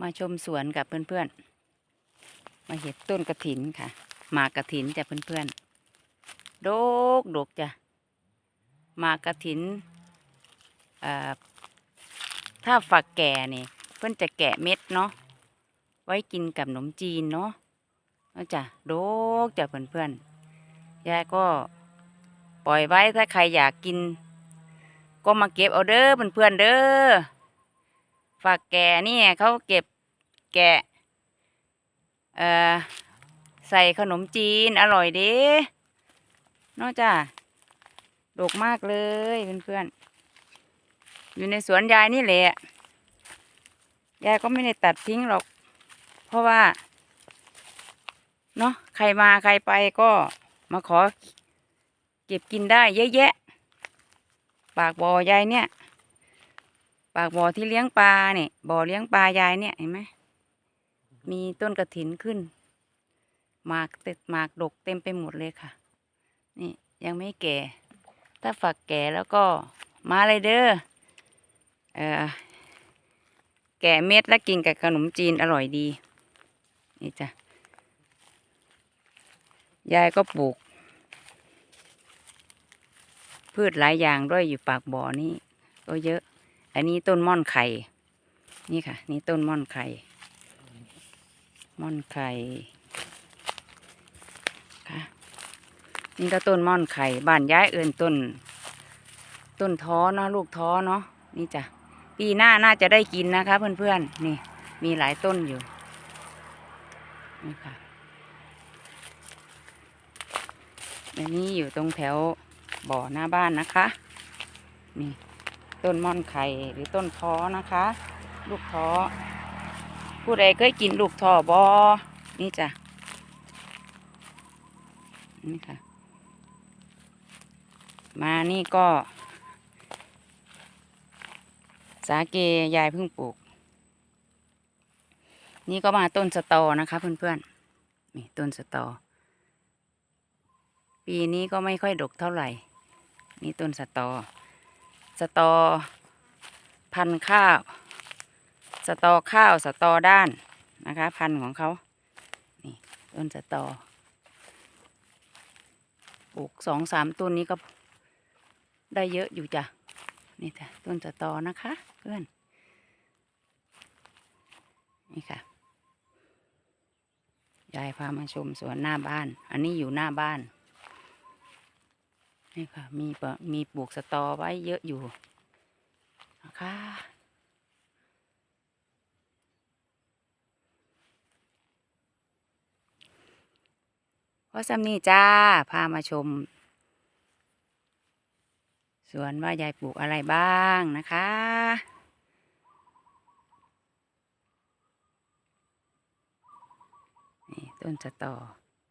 มาชมสวนกับเพื่อนๆ มาเห็นต้นกระถินค่ะ มากระถินจ้ะเพื่อนๆ โดกโดกจ้ะ มากระถินอ่อถ้าฝักแก่นี่เพื่อนจะแกะเม็ดเนาะ ไว้กินกับขนมจีนเนาะเจ้ะโดกจ้ะเพื่อนๆยายก็ปล่อยไว้ถ้าใครอยากกิน ก็มาเก็บเอาเด้อเพื่อนๆเด้อ ฝากแก่นี่เขาเก็บแกะเอ่อใส่ขนมจีนอร่อยเด้เนอกจ้าดกมากเลยเพื่อนๆ อยู่ในสวนยายนี่แหละ ยายก็ไม่ได้ตัดทิ้งหรอก เพราะว่า เนาะใครมาใครไปก็มาขอ เก็บกินได้เยอะแยะ ปากบ่อยายเนี่ย ปากบ่อที่เลี้ยงปลาเนี่ยบ่อเลี้ยงปลายายเนี่ยเห็นไหมมีต้นกระถินขึ้นหมากเต็ดหมากดกเต็มไปหมดเลยค่ะ นี่ยังไม่แก่ ถ้าฝักแก่แล้วก็มาเลยเด้อเออแก่เม็ดแล้วกินกับขนมจีนอร่อยดี นี่จ้ะยายก็ปลูก พืชหลายอย่างด้วยอยู่ปากบ่อนี่ก็เยอะ อันนี้ต้นม่อนไข่ นี่ค่ะ นี่ต้นม่อนไข่ ม่อนไข่ค่ะ นี่ก็ต้นม่อนไข่บ้านย้ายเอินต้น ต้นท้อเนาะลูกท้อเนาะนี่จ้ะปีหน้าน่าจะได้กินนะคะ เพื่อนๆ นี่ มีหลายต้นอยู่นี่ค่ะอันนี้อยู่ตรงแถวบ่อหน้าบ้านนะคะ นี่ ต้นม่อนไข่หรือต้นท้อนะคะ ลูกท้อผู้ใดเคยกินลูกท้อบอนี่จ้ะนี่ค่ะ มานี่ก็ สาเกยายเพิ่งปลูก นี่ก็มาต้นสตอนะคะ เพื่อนๆนี่ต้นสตอ ปีนี้ก็ไม่ค่อยดกเท่าไหร่ นี่ต้นสตอ สตอ พันข้าว สตอข้าว สตอด้านนะคะ พันของเขา นี่ต้นสตอปลูกสองสามต้นนี้ก็ได้เยอะอยู่จ้ะ นี่จ้ะต้นสตอนะคะ เพื่อน นี่ค่ะยายพามาชมสวนหน้าบ้าน อันนี้อยู่หน้าบ้าน นี่ค่ะ มีปะมีปลูกสตอไว้เยอะอยู่นะคะพราะซ้ำนี่จ้า พามาชม สวนว่ายายปลูกอะไรบ้างนะคะ นี่ต้นสตอ